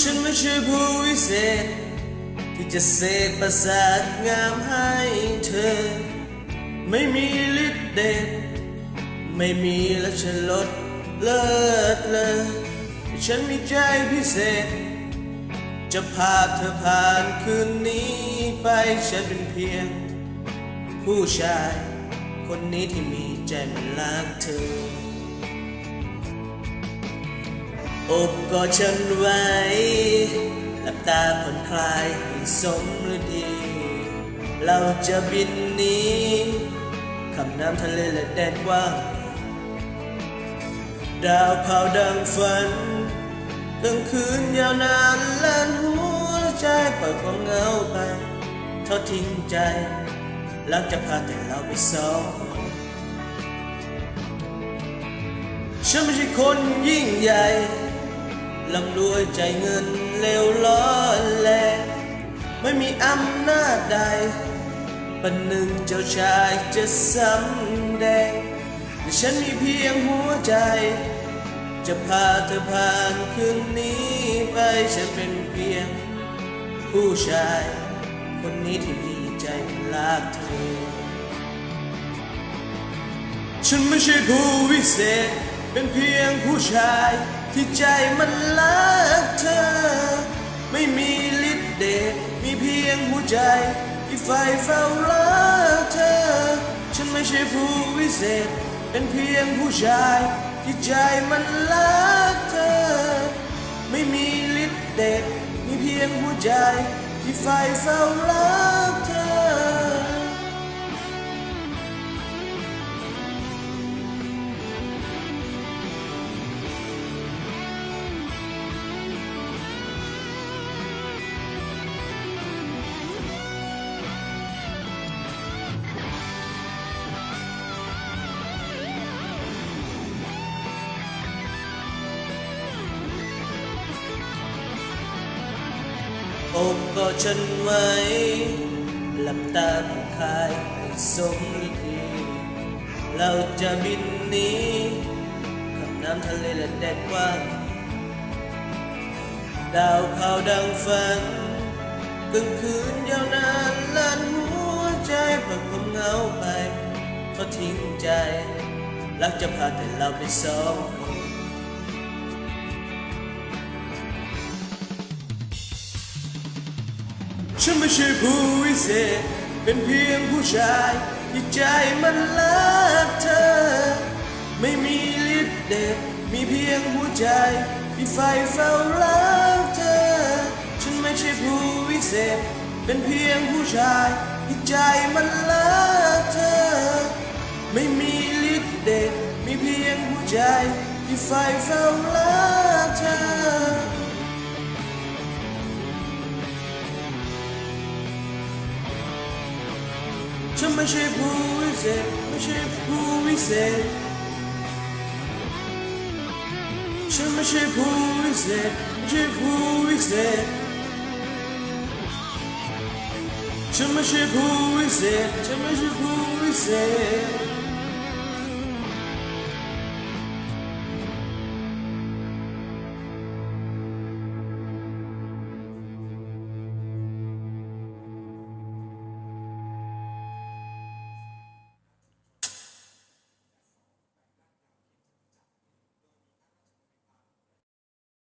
ฉันไม่ใช่ผู้วิเศษ ที่จะเสกประสาทงามให้เธอ ไม่มีฤทธิ์เดชไม่มีและฉันลดเลิศเลยฉันมีใจพิเศษ จะพาเธอผ่านคืนนี้ไปฉันเป็นเพียง ผู้ชาย คนนี้ที่มีใจมันรักเธอ อบกอดฉันไว้ หลับตาผ่อนคลายให้สมฤดี เราจะบินหนี้คำน้ำทะเลและแดนกว้างดาวเผาดังฝันกลางคืนยาวนานแล่นหัวใจปล่อยความเหงาไปทอดทิ้งใจแล้วจะพาแต่เราไปสองฉันไม่ใช่คนยิ่งใหญ่ ลำรวยใจเงินเลวล้อแล ไม่มีอำนาจใดปันหนึ่งเจ้าชายจะสำแดงแต่ฉันมีเพียงหัวใจ จะพาเธอผ่านคืนนี้ไปฉันเป็นเพียง ผู้ชาย คนนี้ที่มีใจรักเธอ ฉันไม่ใช่ผู้วิเศษ เป็นเพียงผู้ชาย ที่ใจมันรักเธอ ไม่มีฤทธิ์เดชมีเพียงหัวใจ ที่ไฟเฝ้ารักเธอ ฉันไม่ใช่ผู้วิเศษ เป็นเพียงผู้ชาย ที่ใจมันรักเธอ ไม่มีฤทธิ์เดชมีเพียงหัวใจ ที่ไฟเฝ้ารักเธอ อบกอดฉันไว้หลับตาผ่อนคลายให้สมฤทธิ์เราจะบินหนี้กับน้ำทะเลและแดนกว้างดาวเผาดังฝันกลางคืนยาวนานลั่นหัวใจปล่อยความเหงาไปทอดทิ้งใจ รักจะพาแต่เราไปสอง ฉันไม่ใช่ผู้วิเศษ เป็นเพียงผู้ชายที่ใจมันรักเธอ ไม่มีฤทธิ์เดชมีเพียงหัวใจที่ไฟเฝ้ารักเธอ ฉันไม่ใช่ผู้วิเศษ เป็นเพียงผู้ชายที่ใจมันรักเธอ ไม่มีฤทธิ์เดชมีเพียงหัวใจที่ไฟเฝ้ารักเธอ ฉันไม่ใช่ผู้วิเศษไม่ใช่ผู้วิเศษฉันไม่ใช่ผู้วิเศษไม่ใ